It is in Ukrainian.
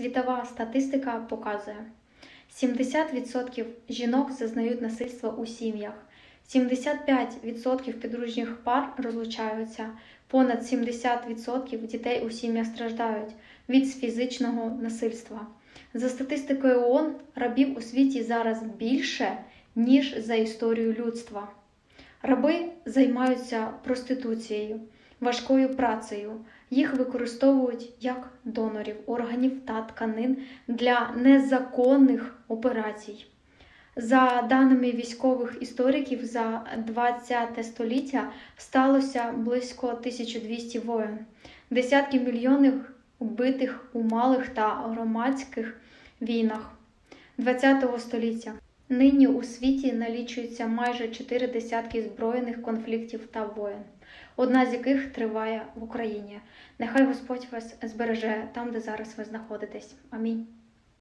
Світова статистика показує: 70% жінок зазнають насильства у сім'ях, 75% підружніх пар розлучаються, понад 70% дітей у сім'ях страждають від фізичного насильства. За статистикою ООН, рабів у світі зараз більше, ніж за історію людства. Раби займаються проституцією, важкою працею. Їх використовують як донорів органів та тканин для незаконних операцій. За даними військових істориків, за 20 століття сталося близько 1200 воєн, десятки мільйонів убитих у малих та громадських війнах ХХ століття. Нині у світі налічується майже чотири десятки збройних конфліктів та воєн, одна з яких триває в Україні. Нехай Господь вас збереже там, де зараз ви знаходитесь. Амінь.